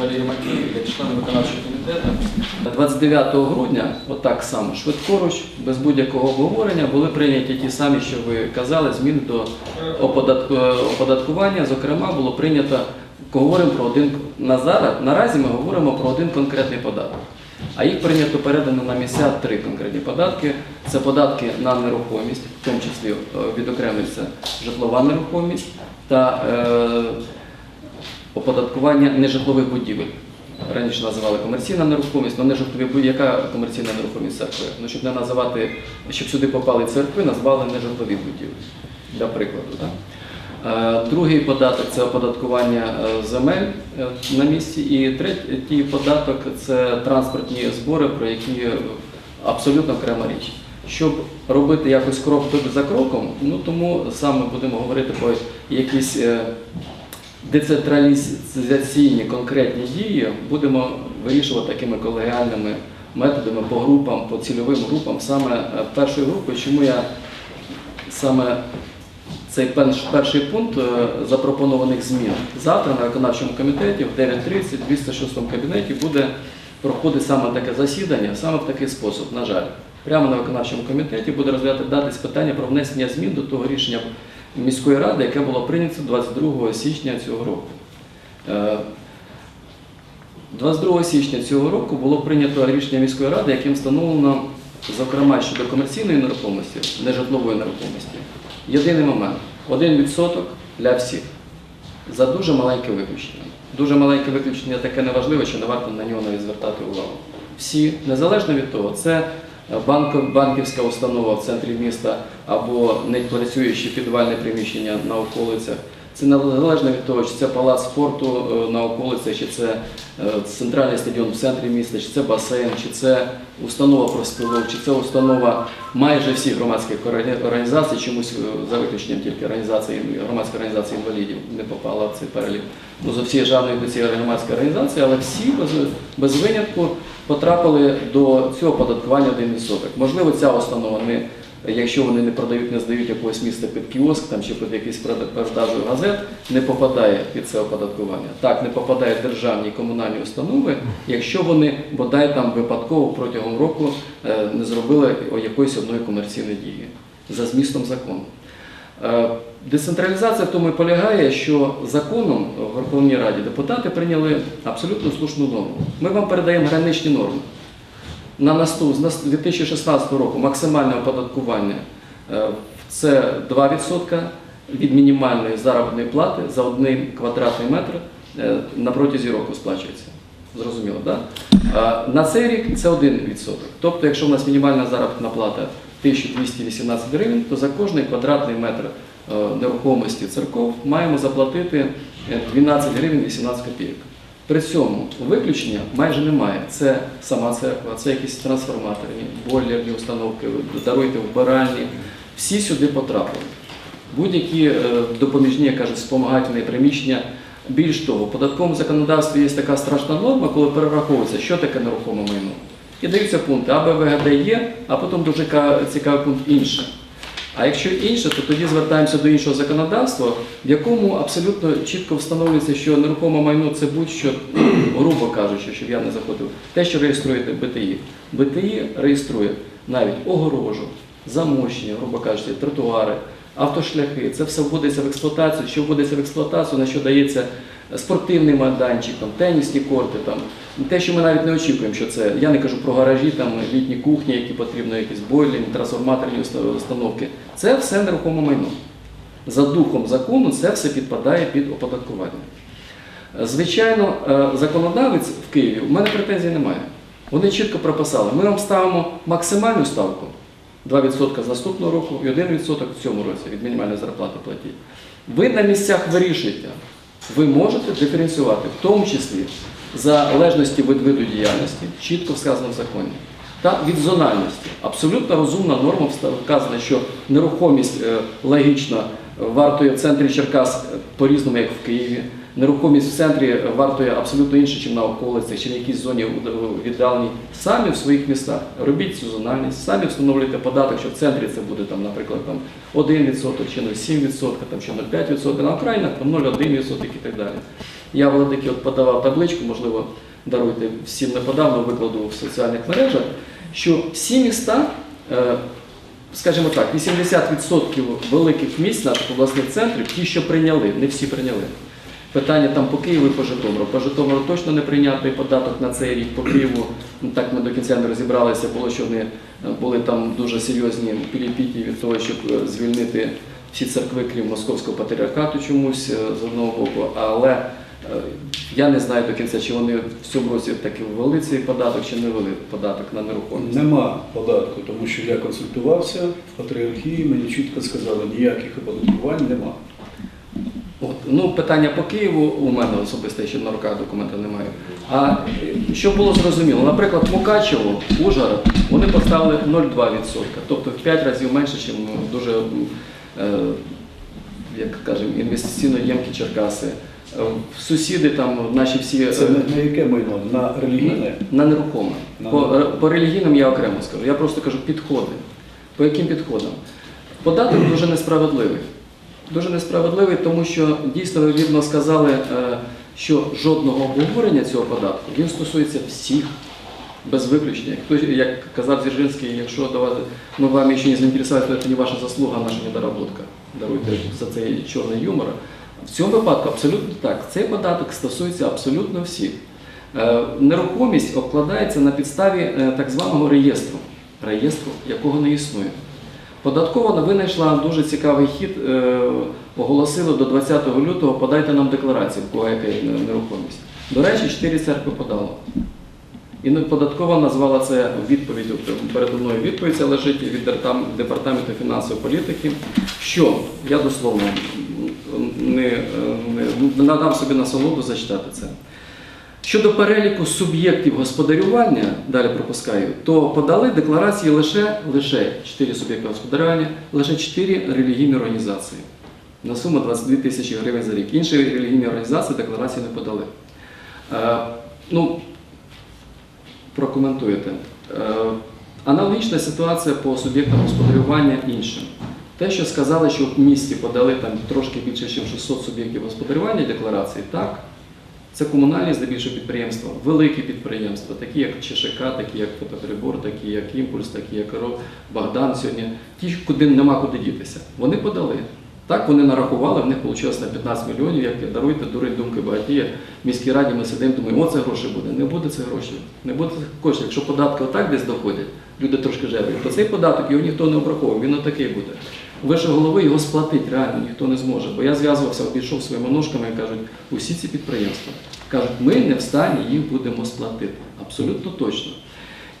Валерій Макеєв, як член виконавчого комітету. 29 грудня, отак само, швидкоруч, без будь-якого обговорення, були прийняті ті самі, що ви казали, зміни до е, оподаткування. Зокрема, було прийнято, говоримо про один на зараз, наразі ми говоримо про один конкретний податок. А їх прийнято передано на місця три конкретні податки. Це податки на нерухомість, в тому числі е, відокремлюється житлова нерухомість та е, оподаткування нежитлових будівель. Раніше називали комерційна нерухомість, але нежитлові будівлі. Яка комерційна нерухомість церкви? Ну, щоб не називати, щоб сюди попали церкви, назвали нежитлові будівлі, для прикладу. Так? Е, Другий податок це оподаткування е, земель е, на місці. І третій податок це транспортні збори, про які абсолютно окрема річ. Щоб робити якось крок за кроком, ну тому саме будемо говорити про якісь децентралізаційні конкретні дії будемо вирішувати такими колегіальними методами по групам, по цільовим групам, саме е, першою групою, чому я саме цей перший пункт е, запропонованих змін. Завтра на виконавчому комітеті в 9.30 в 206 кабінеті буде проходити саме таке засідання, саме в такий спосіб, на жаль. Прямо на виконавчому комітеті буде розглядатись питання про внесення змін до того рішення міської ради, яке було прийнято 22 січня цього року. Е, 22 січня цього року було прийнято рішення міської ради, яким встановлено, зокрема щодо комерційної нерухомості, нежитлової нерухомості. Єдиний момент один відсоток для всіх за дуже маленьке виключення. Дуже маленьке виключення таке неважливе, що не варто на нього навіть звертати увагу. Всі, незалежно від того, це банківська установа в центрі міста або не працюючі підвальне приміщення на околицях. Це незалежно від того, чи це палац спорту е, на околицях, чи це е, центральний стадіон в центрі міста, чи це басейн, чи це установа профспілок, чи це установа майже всіх громадських організацій, чомусь е, за виключенням тільки організації громадської організації інвалідів не попала в цей перелік. Ну, за всі жадної до цієї громадської організації, але всі без, без винятку потрапили до цього податкування 1%. Можливо, ця установа не якщо вони не продають, не здають якогось міста під кіоск там, чи під якийсь прода- продажу газет, не попадає під це оподаткування. Так, не попадає державні і комунальні установи, якщо вони бодай там випадково протягом року е, не зробили якоїсь одної комерційної дії за змістом закону. Е, Децентралізація в тому і полягає, що законом в Верховній Раді депутати прийняли абсолютно слушну норму. Ми вам передаємо граничні норми на наступ з нас- 2016 року максимальне оподаткування е, це 2% від мінімальної заробітної плати за один квадратний метр е, на протязі року сплачується. Зрозуміло, так? Да? На цей рік це 1%. Тобто, якщо в нас мінімальна заробітна плата 1218 гривень, то за кожний квадратний метр е, нерухомості церков маємо заплатити е, 12 гривень 18 копійок. При цьому виключення майже немає. Це сама церква, це якісь трансформаторні, бойлерні установки, даруйте вбиральні. Всі сюди потрапили. Будь-які е, допоміжні, як кажуть, спомагательні приміщення. Більш того, в податковому законодавстві є така страшна норма, коли перераховується, що таке нерухоме майно. І даються пункти А, Б, В, Г, Д є, а потім дуже цікавий пункт інше. А якщо інше, то тоді звертаємося до іншого законодавства, в якому абсолютно чітко встановлюється, що нерухоме майно це будь-що, грубо кажучи, щоб я не заходив, те, що реєструє БТІ. БТІ реєструє навіть огорожу, замощення, грубо кажучи, тротуари, автошляхи. Це все вводиться в експлуатацію. Що вводиться в експлуатацію, на що дається спортивний майданчик, тенісні корти, там, те, що ми навіть не очікуємо, що це. Я не кажу про гаражі, там, літні кухні, які потрібно, якісь бойлерні, трансформаторні установки. Це все нерухоме майно. За духом закону це все підпадає під оподаткування. Звичайно, е, законодавець в Києві, в мене претензій немає. Вони чітко прописали, ми вам ставимо максимальну ставку 2% з наступного року і 1% в цьому році від мінімальної зарплати платіть. Ви на місцях вирішуєте. Ви можете диференціювати, в тому числі залежності від виду діяльності, чітко сказано в законі, та від зональності. Абсолютно розумна норма вказана, що нерухомість логічна логічно вартує в центрі Черкас е, по-різному, як в Києві. Нерухомість в центрі вартує абсолютно інше, ніж на околицях, чи на якійсь зоні віддаленій. Самі в своїх містах робіть цю зональність, самі встановлюйте податок, що в центрі це буде там, наприклад, там 1% чи 0,7%, там, чи 0,5%, на окраїнах там 0,1% і так далі. Я Владики от подавав табличку, можливо, даруйте, всім не подав, викладу в соціальних мережах, що всі міста, е, скажімо так, 80% великих міст наших обласних центрів, ті, що прийняли, не всі прийняли. Питання там по Києву і по Житомиру. По Житомиру точно не прийнятий податок на цей рік, по Києву ну, так ми до кінця не розібралися, було, що вони е, були там дуже серйозні піліпіті від того, щоб е, звільнити всі церкви, крім московського патріархату чомусь е, з одного боку. Але я не знаю до кінця, чи вони в цьому році таки ввели цей податок, чи не ввели податок на нерухомість. Нема податку, тому що я консультувався в патріархії, мені чітко сказали, ніяких оподаткувань нема. От, ну, питання по Києву у мене особисто ще на руках документів немає. А е, щоб було зрозуміло, наприклад, Мукачево, Ужгород, вони поставили 0,2%, тобто в 5 разів менше, ніж дуже, е, як кажемо, інвестиційно ємкі Черкаси. Е, Сусіди там наші всі е, Це на, яке майно? На релігійне? на нерухоме. На По, по релігійним я окремо скажу. Я просто кажу підходи. По яким підходам? Податок дуже несправедливий. Дуже несправедливий, тому що дійсно ви вірно сказали, е, що жодного обговорення цього податку він стосується всіх. Без виключення. Як казав Дзержинський, якщо до вас, ми вами ще не заінтересували, то це не ваша заслуга, а наша недоработка. Даруйте за цей чорний юмор. В цьому випадку абсолютно так. Цей податок стосується абсолютно всіх. Е, Нерухомість обкладається на підставі е, так званого реєстру, реєстру, якого не існує. Податкова винайшла дуже цікавий хід, е, оголосила до 20 лютого, подайте нам декларацію, в кого яка нерухомість. До речі, чотири церкви подало. І податкова назвала це відповіддю, передо мною відповідь це лежить від департаменту фінансової політики, що я дословно не, е, не надам собі насолоду зачитати це. Щодо переліку суб'єктів господарювання, далі пропускаю, то подали декларації лише, лише 4 суб'єкти господарювання, лише 4 релігійні організації на суму 22 тисячі гривень за рік. Інші релігійні організації декларації не подали. Е, ну, прокоментуєте. Е, Аналогічна ситуація по суб'єктам господарювання іншим. Те, що сказали, що в місті подали там трошки більше, ніж 600 суб'єктів господарювання декларації, так, це комунальні здебільшого підприємства, великі підприємства, такі як ЧШК, такі як Фотоприбор, такі як Імпульс, такі як Ро- Богдан сьогодні, ті, куди нема куди дітися. Вони подали. Так вони нарахували, в них вийшло на 15 мільйонів, як даруйте, дурить думки багатіє. В міській раді ми сидимо, думаємо, о, це гроші буде. Не буде це грошей. Не буде цих коштів. Якщо податки отак десь доходять, люди трошки жебрять, то цей податок його ніхто не обраховує, він отакий буде. Вище голови його сплатити реально ніхто не зможе. Бо я зв'язувався, обійшов своїми ножками і кажуть, усі ці підприємства кажуть, ми не в стані їх будемо сплатити. Абсолютно точно.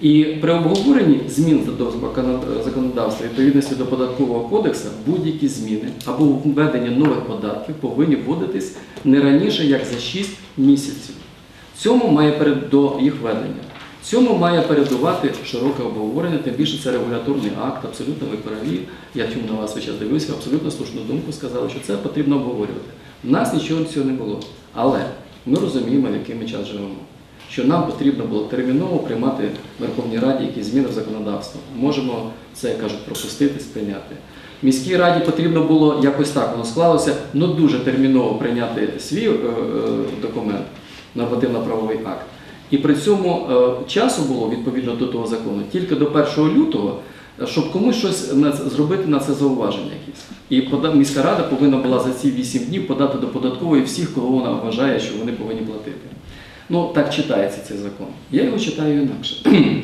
І при обговоренні змін до законод- законодавства відповідності до податкового кодексу будь-які зміни або введення нових податків повинні вводитись не раніше як за 6 місяців. Цьому має перед до їх введення. Цьому має передувати широке обговорення, тим більше це регуляторний акт, абсолютно ви праві. Я чому на вас час дивився, абсолютно слушну думку сказали, що це потрібно обговорювати. У нас нічого цього не було. Але ми розуміємо, в який ми час живемо. Що нам потрібно було терміново приймати в Верховній Раді якісь зміни в законодавство. Можемо це, кажуть, пропустити, сприйняти. Міській раді потрібно було якось так, воно склалося, ну дуже терміново прийняти свій е, е, документ, нормативно-правовий акт. І при цьому е, часу було відповідно до того закону тільки до 1 лютого, е, щоб комусь щось зробити на це зауваження якісь. І міська рада повинна була за ці 8 днів подати до податкової всіх, кого вона вважає, що вони повинні платити. Ну, так читається цей закон. Я його читаю інакше.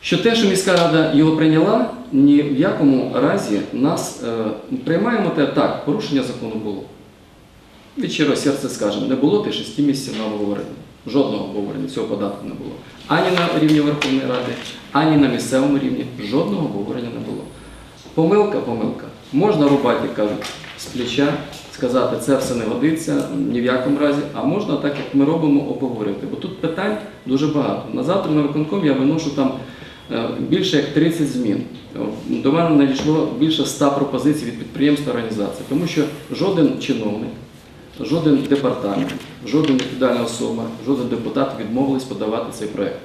Що те, що міська рада його прийняла, ні в якому разі нас е, приймаємо те так, порушення закону було. Від щирого серця скажемо, не було ти шести місяців на обговорення. Жодного обговорення цього податку не було. Ані на рівні Верховної Ради, ані на місцевому рівні. Жодного обговорення не було. Помилка, помилка. Можна рубати, як кажуть, з плеча, сказати, це все не годиться ні в якому разі, а можна так, як ми робимо, обговорювати. Бо тут питань дуже багато. На завтра на виконком я виношу там е, більше як 30 змін. До мене надійшло більше 100 пропозицій від підприємств та організацій, тому що жоден чиновник жоден департамент, жодна відповідальна особа, жоден депутат відмовились подавати цей проєкт.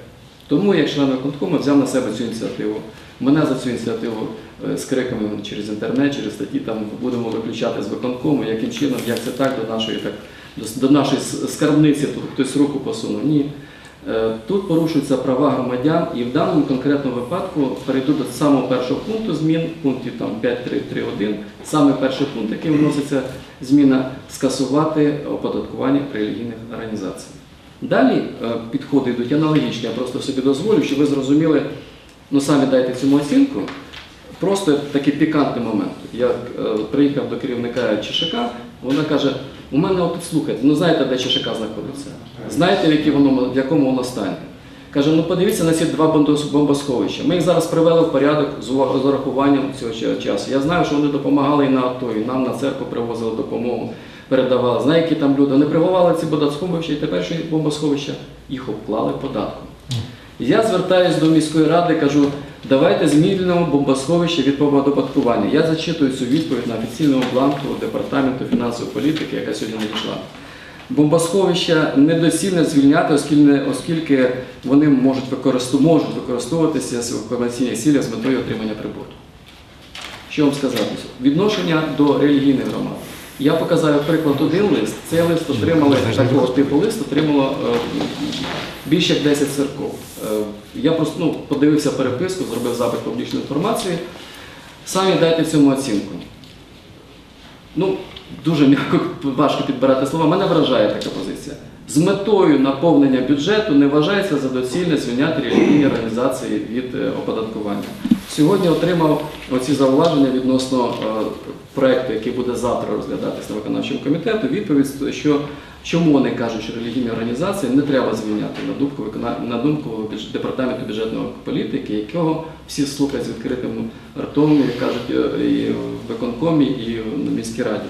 Тому я, член виконкому, взяв на себе цю ініціативу. Мене за цю ініціативу е, з криками через інтернет, через статті там будемо виключати з виконкому, яким чином, як це так до нашої так до нашої скарбниці, тут хтось руку посунув. Ні. Е, Тут порушуються права громадян, і в даному конкретному випадку перейду до самого першого пункту змін, пунктів 5.3.3.1, саме перший пункт, який вноситься зміна скасувати оподаткування релігійних організацій. Далі е, підходи йдуть аналогічні, я просто собі дозволю, щоб ви зрозуміли, ну самі дайте цьому оцінку. Просто такий пікантний момент. Я е, приїхав до керівника ЧШК, вона каже, у мене от слухайте, ну знаєте, де ЧШК знаходиться? Знаєте, в, воно, в якому воно стані? Каже, ну подивіться на ці два бомбосховища. Ми їх зараз привели в порядок з урахуванням цього часу. Я знаю, що вони допомагали і на АТО, і нам на церкву привозили допомогу, передавали. Знаю, які там люди. Вони пригували ці бомбосховища, і тепер що бомбосховища їх обклали податком. Я звертаюся до міської ради, кажу, давайте змінимо бомбосховище від оподаткування. Я зачитую цю відповідь на офіційному бланку Департаменту фінансової політики, яка сьогодні надійшла. Бомбосховища недоцільно звільняти, оскільки, вони можуть, використовуватися в комерційних цілях з метою отримання прибутку. Що вам сказати? Відношення до релігійних громад. Я показав приклад один лист. Цей лист отримали такого типу лист отримало е, більше як 10 церков. Е, Я просто ну, подивився переписку, зробив запит публічної інформації. Самі дайте цьому оцінку. Ну, дуже м'яко важко підбирати слова. Мене вражає така позиція. З метою наповнення бюджету не вважається за доцільне звільняти релігійні організації від е, оподаткування. Сьогодні отримав оці зауваження відносно е, проекту, який буде завтра розглядатись на виконавчому комітету. Відповідь, що чому вони кажуть, що релігійні організації не треба звільняти на думку на думку департаменту бюджетної політики, якого всі слухають з відкритим ртом, як кажуть, е, і в виконкомі, і в міській раді.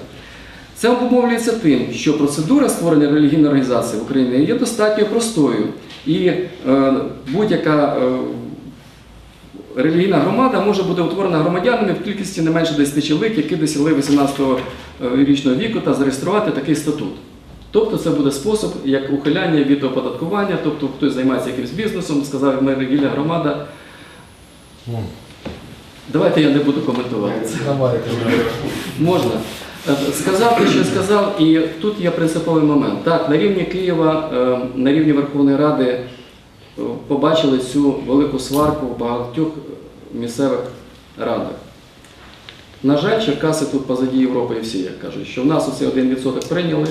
Це обумовлюється тим, що процедура створення релігійної організації в Україні є достатньо простою. І е, будь-яка релігійна громада може бути утворена громадянами в кількості не менше 10 чоловік, які досягли 18-річного віку та зареєструвати такий статут. Тобто це буде спосіб як ухиляння від оподаткування, тобто хтось займається якимось бізнесом, сказав, ми релігійна громада. Давайте я не буду коментувати це. Можна. Е, Сказав те, що сказав, і тут є принциповий момент. Так, на рівні Києва, е, на рівні Верховної Ради е, побачили цю велику сварку в багатьох місцевих радах. На жаль, Черкаси тут позаді Європи і всі, як кажуть, що в нас оцей 1% прийняли.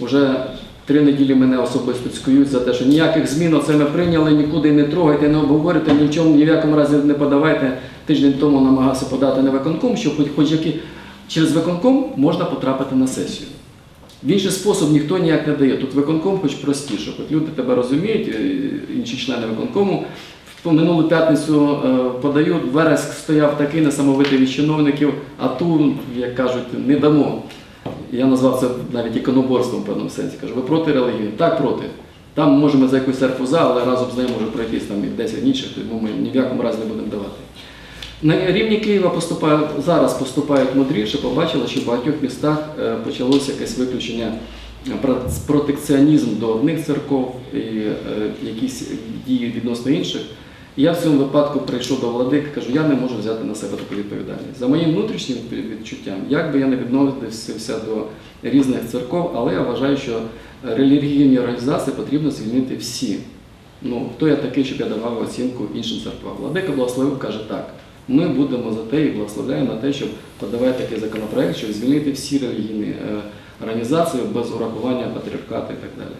Уже три неділі мене особисто цькують за те, що ніяких змін оце ми прийняли, нікуди не трогайте, не обговорюйте, ні в чому, ні в якому разі не подавайте. Тиждень тому намагався подати на виконком, щоб хоч, хоч які через виконком можна потрапити на сесію. В інший спосіб ніхто ніяк не дає. Тут виконком хоч простіше, хоч люди тебе розуміють, е, інші члени виконкому. В минулу п'ятницю е, подають, вереск стояв такий несамовитий від чиновників, а ту, як кажуть, не дамо. Я назвав це навіть іконоборством в певному сенсі. Кажу, ви проти релігії? Так, проти. Там можемо за якусь церкву за, але разом з нею може пройтись там і 10 інших, тому ми ні в якому разі не будемо давати. На рівні Києва поступає, зараз поступають мудріше, побачили, що в багатьох містах е, почалося якесь виключення е, протекціонізм до одних церков і е, якісь дії відносно інших. І я в цьому випадку прийшов до владики, кажу, я не можу взяти на себе таку відповідальність. За моїм внутрішнім відчуттям, як би я не відносився до різних церков, але я вважаю, що релігійні організації потрібно звільнити всі. Ну, хто я такий, щоб я давав оцінку іншим церквам? Владика благословив, каже так. Ми будемо за те і благословляємо на те, щоб подавати такий законопроект, щоб звільнити всі релігійні е, організації без урахування патріархату і так далі.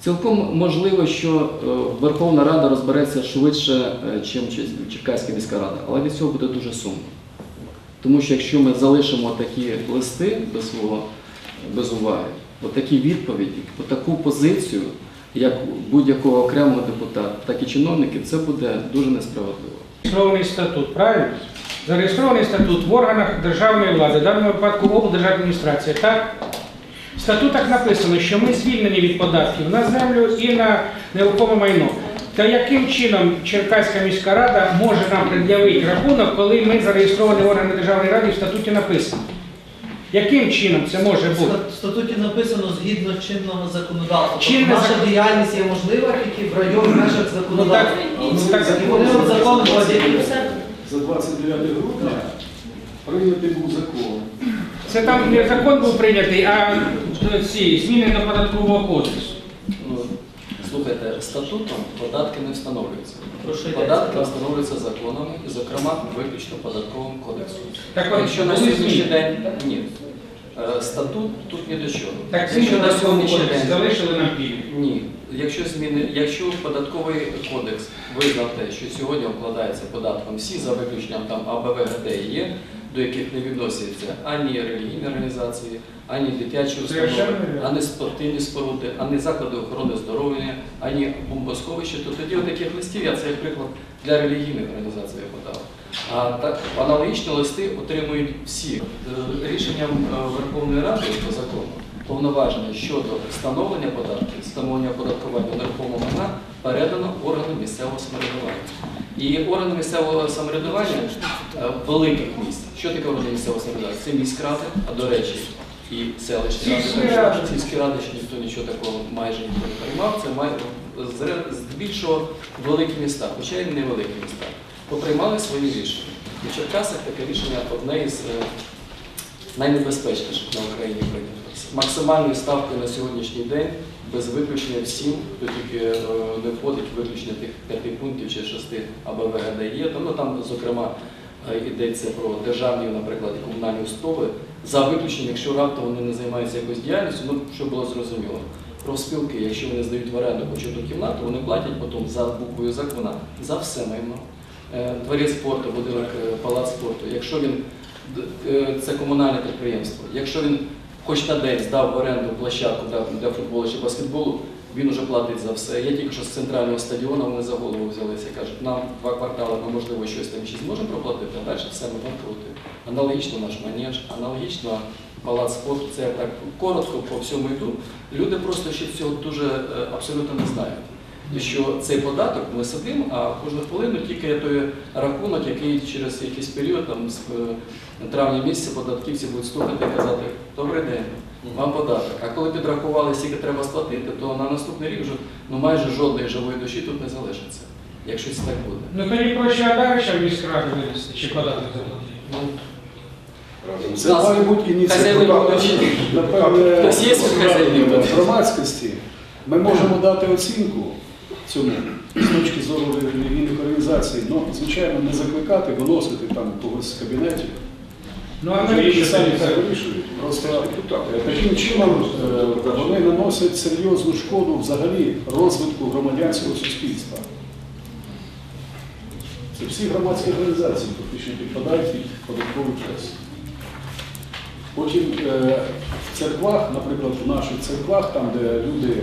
Цілком можливо, що е, Верховна Рада розбереться швидше, ніж Черкаська міська рада, але від цього буде дуже сумно. Тому що якщо ми залишимо такі листи без, свого, без уваги, такі відповіді, таку позицію, як будь-якого окремого депутата, так і чиновників, це буде дуже несправедливо. Зареєстрований статут, правильно? Зареєстрований статут в органах державної влади, в даному випадку облдержадміністрація, так? В статутах написано, що ми звільнені від податків на землю і на нерухоме майно. Та яким чином Черкаська міська рада може нам пред'явити рахунок, коли ми зареєстровані в органи державної ради в статуті написано? Яким чином це може бути? В статуті написано згідно чинного законодавства. Чинне Тобто наша закон- діяльність є можлива тільки в районі межах законодавства. Ну, так- І вони от закон вводять і все. За 29 грудня прийнятий був закон. Це там не закон був прийнятий, а е, ці зміни до податкового кодексу. Слухайте, статутом податки не встановлюються. Податки встановлюються законами, і, зокрема, виключно податковим кодексом. Так Якщо на сьогоднішній день ні. Е, Статут тут ні до чого. Так Якщо на сьогоднішній день залишили нам пільги. ні. Якщо зміни, якщо податковий кодекс визнав те, що сьогодні обкладається податком всі за виключенням там АБВ ГД і є, до яких не відносяться ані релігійні організації, ані дитячі установи, ані спортивні споруди, ані заклади охорони здоров'я, ані бомбосховища, то тоді таких листів я це як приклад для релігійних організацій подав. А так аналогічні листи отримують всі Е, рішенням е, Верховної Ради по закону. Повноваження щодо встановлення податків, встановлення оподаткування нерухомого майна передано органам місцевого самоврядування. І органи місцевого самоврядування великих міст. Що таке органи місцевого самоврядування? Це міськради, а до речі, і селищні ради. Сільські ради. Що ніхто нічого такого майже ніхто не приймав, це має здебільшого великі міста, хоча й невеликі міста, поприймали свої рішення. І в Черкасах таке рішення одне із е, найнебезпечніших на Україні прийнято. Максимальною ставкою на сьогоднішній день, без виключення всім, хто тільки е, не входить виключення тих п'яти пунктів чи шести АБВ ГД є. Там, ну, там, зокрема, е, йдеться про державні, наприклад, комунальні установи, за виключенням, якщо раптом вони не займаються якоюсь діяльністю, ну, щоб було зрозуміло. Профспілки, якщо вони здають в оренду хоч кімнату, вони платять потім за буквою закону за все майно. Е, Дворець спорту, будинок, е, палац спорту. Якщо він е, це комунальне підприємство, якщо він хоч на день здав в оренду площадку для футболу чи баскетболу, він вже платить за все. Я тільки що з центрального стадіону вони за голову взялися кажуть, нам два квартали, ми можливо щось там ще зможемо проплатити, а далі все ми банкрути. Аналогічно наш манеж, аналогічно палац спорту. Це я так коротко по всьому йду. Люди просто ще цього дуже е, абсолютно не знають. І що цей податок ми сидимо, а кожну хвилину тільки той рахунок, який через якийсь період, там з е, травня місяця, податківці будуть слухати і казати, добрий день, вам податок. А коли підрахували, скільки треба сплатити, то на наступний рік вже ну, майже жодної живої душі тут не залишиться, якщо це так буде. Ну тоді проще Адаровича в міськраду винести, чи податок заплатити. Ну, Це має бути ініціатива. громадськості. Ми можемо дати оцінку цьому з точки зору релігійних організацій. Ну, звичайно, не закликати, виносити там когось з кабінетів. Ну а Вже навіщо самі це? вирішують. Просто е, таким чином е, вони наносять серйозну шкоду взагалі розвитку громадянського суспільства. Це всі громадські організації фактично підпадають під податковий прес. Потім е, в церквах, наприклад, в наших церквах, там, де люди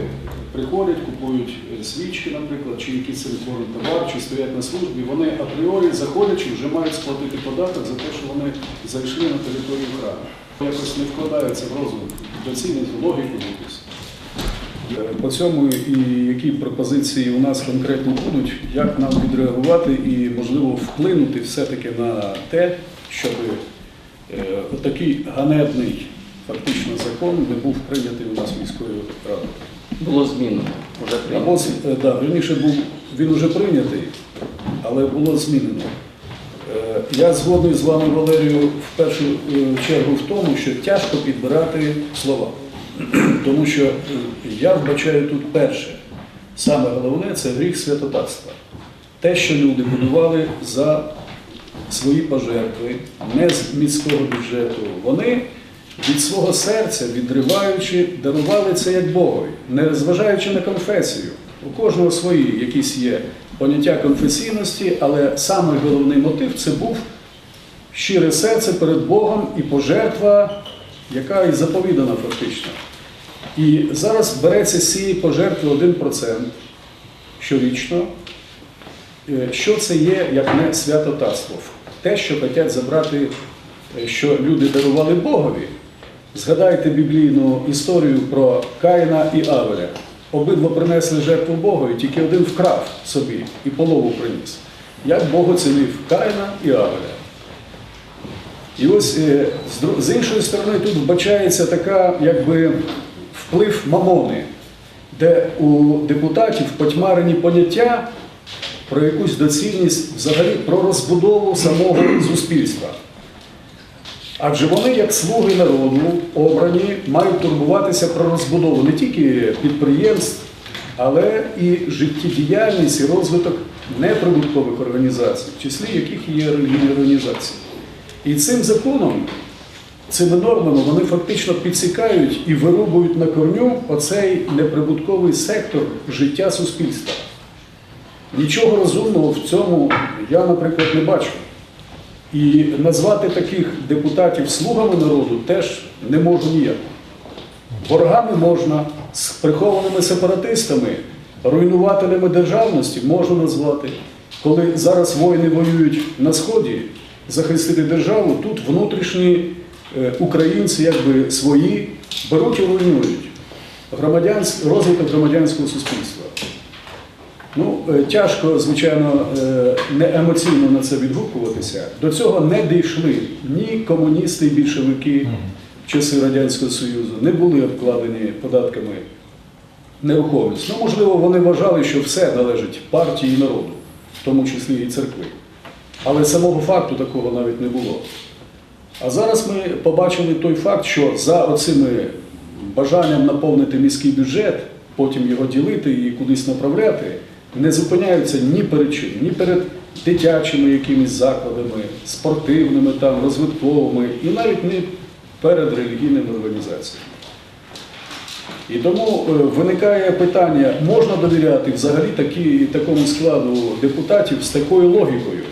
приходять, купують е, свічки, наприклад, чи якийсь церковний товар, чи стоять на службі, вони апріорі заходячи вже мають сплатити податок за те, що вони зайшли на територію храму. Якось не вкладається в розум, доцільність, логіку якусь. Е, По цьому і які пропозиції у нас конкретно будуть, як нам відреагувати і, можливо, вплинути все-таки на те, щоб е, отакий ганебний фактично закон не був прийнятий у нас міською радою. Було змінено. Вже прийнято. е, да, верніше був він уже прийнятий, але було змінено. Е, Я згодний з вами, Валерію, в першу е, чергу в тому, що тяжко підбирати слова. Тому що я вбачаю тут перше, саме головне це гріх святотатства. Те, що люди будували за свої пожертви, не з міського бюджету, вони від свого серця, відриваючи, дарували це як Богові, не зважаючи на конфесію. У кожного свої якісь є поняття конфесійності, але саме головний мотив це був щире серце перед Богом і пожертва, яка і заповідана фактично. І зараз береться з цієї пожертви 1% щорічно. Е, Що це є, як не святотатство? Те, що хочуть забрати, е, що люди дарували Богові. Згадайте біблійну історію про Каїна і Авеля. Обидва принесли жертву Богові, тільки один вкрав собі і полову приніс. Як Бог оцінив Каїна і Авеля? І ось е, з іншої сторони тут вбачається така, якби вплив мамони, де у депутатів потьмарені поняття про якусь доцільність взагалі про розбудову самого суспільства. Адже вони, як слуги народу, обрані, мають турбуватися про розбудову не тільки підприємств, але і життєдіяльність і розвиток неприбуткових організацій, в числі яких є релігійні організації. І цим законом, цими нормами вони фактично підсікають і вирубують на корню оцей неприбутковий сектор життя суспільства. Нічого розумного в цьому я, наприклад, не бачу. І назвати таких депутатів слугами народу теж не можу ніяк. Ворогами можна, з прихованими сепаратистами, руйнувателями державності можна назвати. Коли зараз воїни воюють на Сході, захистити державу, тут внутрішні е, українці, якби свої, беруть і руйнують громадянсь- розвиток громадянського суспільства. Ну, е, тяжко, звичайно, е, не емоційно на це відгукуватися. До цього не дійшли ні комуністи і більшовики в часи Радянського Союзу, не були обкладені податками нерухомість. Ну, можливо, вони вважали, що все належить партії і народу, в тому числі і церкви. Але самого факту такого навіть не було. А зараз ми побачили той факт, що за оцими бажанням наповнити міський бюджет, потім його ділити і кудись направляти, не зупиняються ні перед чим, ні перед дитячими якимись закладами, спортивними, там, розвитковими, і навіть не перед релігійними організаціями. І тому е, виникає питання, можна довіряти взагалі такі, такому складу депутатів з такою логікою.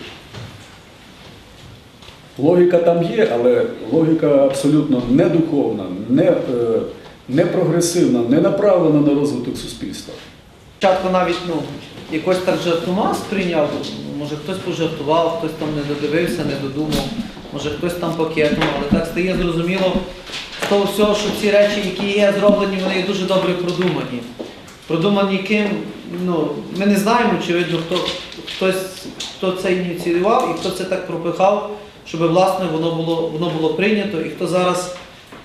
Логіка там є, але логіка абсолютно не духовна, не, не прогресивна, не направлена на розвиток суспільства. Спочатку навіть ну, якось так жартома сприйняв, може хтось пожартував, хтось там не додивився, не додумав, може хтось там пакетом, але так стає зрозуміло з того всього, що ці речі, які є зроблені, вони є дуже добре продумані. Продумані ким, ну, ми не знаємо, очевидно, хто, хтось, хто це ініціював і хто це так пропихав, щоб власне воно було, воно було прийнято, і хто зараз,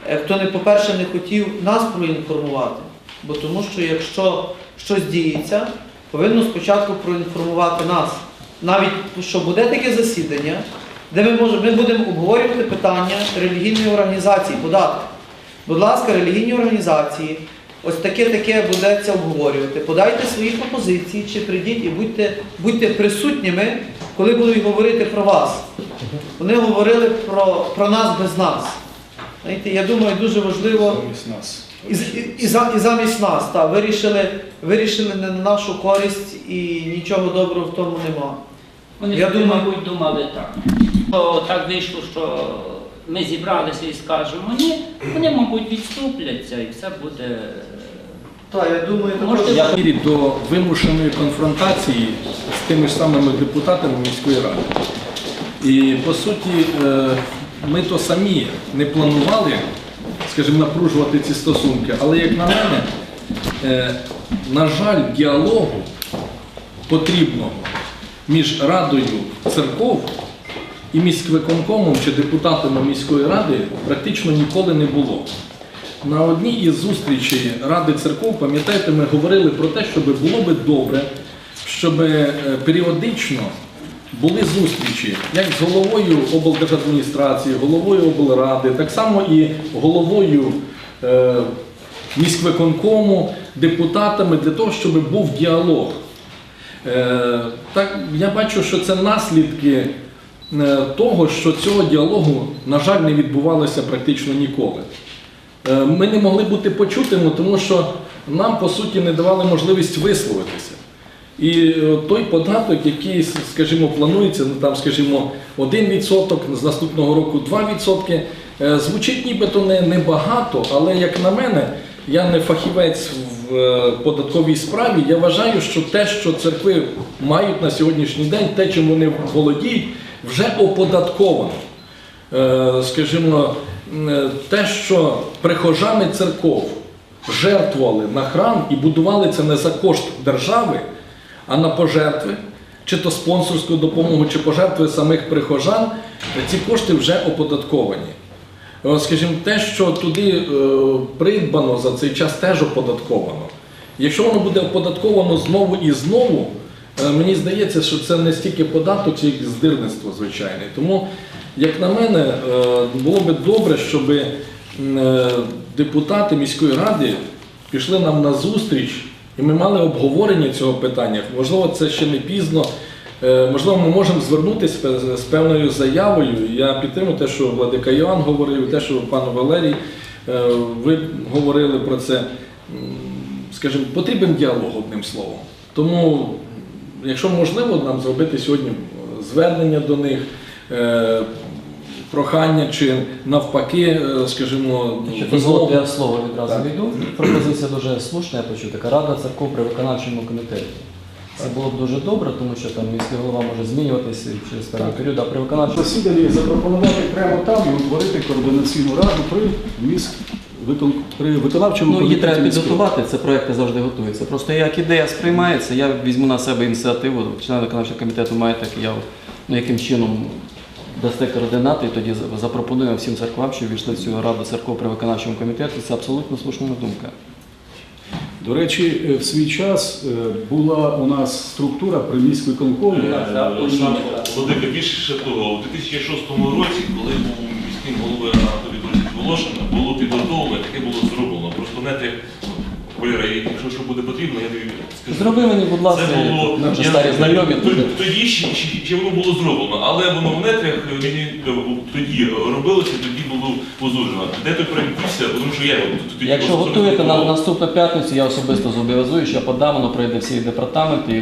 е, хто не, по-перше, не хотів нас проінформувати. Бо тому що якщо щось діється, повинно спочатку проінформувати нас. Навіть що буде таке засідання, де ми, можемо, ми будемо обговорювати питання релігійної організації, податки. Будь ласка, релігійні організації, ось таке-таке будеться обговорювати. Подайте свої пропозиції чи прийдіть і будьте, будьте присутніми, коли будуть говорити про вас. Вони говорили про, про нас без нас. Знаєте, я думаю, дуже важливо. Замість нас. І, і, і, за- і замість нас, так, вирішили, вирішили не на нашу користь і нічого доброго в тому нема. Вони Я думаю- мабуть, думали так. Що так вийшло, що ми зібралися і скажемо ні, вони, мабуть, відступляться і все буде. Так, я думаю, Можете Я вірю до вимушеної конфронтації з тими ж самими депутатами міської ради. І по суті, е, ми то самі не планували, скажімо, напружувати ці стосунки, але як на мене, е, на жаль, діалогу потрібного між радою церков і міськвиконкомом чи депутатами міської ради практично ніколи не було. На одній із зустрічей Ради церков, пам'ятаєте, ми говорили про те, щоб було би добре, щоб е, періодично були зустрічі як з головою облдержадміністрації, головою облради, так само і головою е, міськвиконкому, депутатами для того, щоб був діалог. Е, так, я бачу, що це наслідки е, того, що цього діалогу, на жаль, не відбувалося практично ніколи. Ми не могли бути почутими, тому що нам, по суті, не давали можливість висловитися. І е, той податок, який, скажімо, планується, ну там, скажімо, 1%, з наступного року 2%, е, звучить нібито не, небагато, але як на мене, я не фахівець в е, податковій справі. Я вважаю, що те, що церкви мають на сьогоднішній день, те, чим вони володіють, вже оподатковано. Скажімо, те, що прихожани церков жертвували на храм і будували це не за кошт держави, а на пожертви, чи то спонсорську допомогу, чи пожертви самих прихожан, ці кошти вже оподатковані. Е, Скажімо, те, що туди е, придбано за цей час, теж оподатковано. Якщо воно буде оподатковано знову і знову, е, мені здається, що це не стільки податок, як здирництво звичайне. Тому, як на мене, е, було би добре, щоб е, депутати міської ради пішли нам на зустріч, і ми мали обговорення цього питання. Можливо, це ще не пізно. Е, Можливо, ми можемо звернутися з певною заявою. Я підтримую те, що Владика Йоанн говорив, те, що пан Валерій, е, ви говорили про це. Скажімо, потрібен діалог одним словом. Тому, якщо можливо, нам зробити сьогодні е, звернення до них, прохання чи навпаки, е, скажімо, дозволите, я слово відразу Так. війду. Пропозиція дуже слушна, я почув. Така рада церков при виконавчому комітеті. Це було б дуже добре, тому що там міський голова може змінюватися через певний період, а при виконавчому Засідання запропонувати прямо там і утворити координаційну раду при міськ при виконавчому Ну, її треба підготувати, це проекти завжди готуються. Просто як ідея сприймається, я візьму на себе ініціативу, члени виконавчого комітету мають так, я ну, яким чином дасте координати, і тоді за- запропонуємо всім церквам, що війшли в цю раду церков при виконавчому комітеті. Це абсолютно слушна думка. До речі, е, в свій час е, була у нас структура при міськвиконкомі. Володимир, більше того, у 2006 році, коли був міським головою Анатолій Борисович Волошин, було підготовлено, таке було зроблено. Просто не те, Валера, якщо що буде потрібно, я тобі скажу. Зроби мені, будь ласка, Це було, наші я- старі знайомі. тоді- Тоді ще, ще, ще воно було зроблено, але воно в нетрях мені е, тоді робилося, тоді було позужено. Де ти проект тому що я його тоді Якщо готуєте на наступну п'ятницю, я особисто зобов'язую, що подам, воно пройде всі департаменти.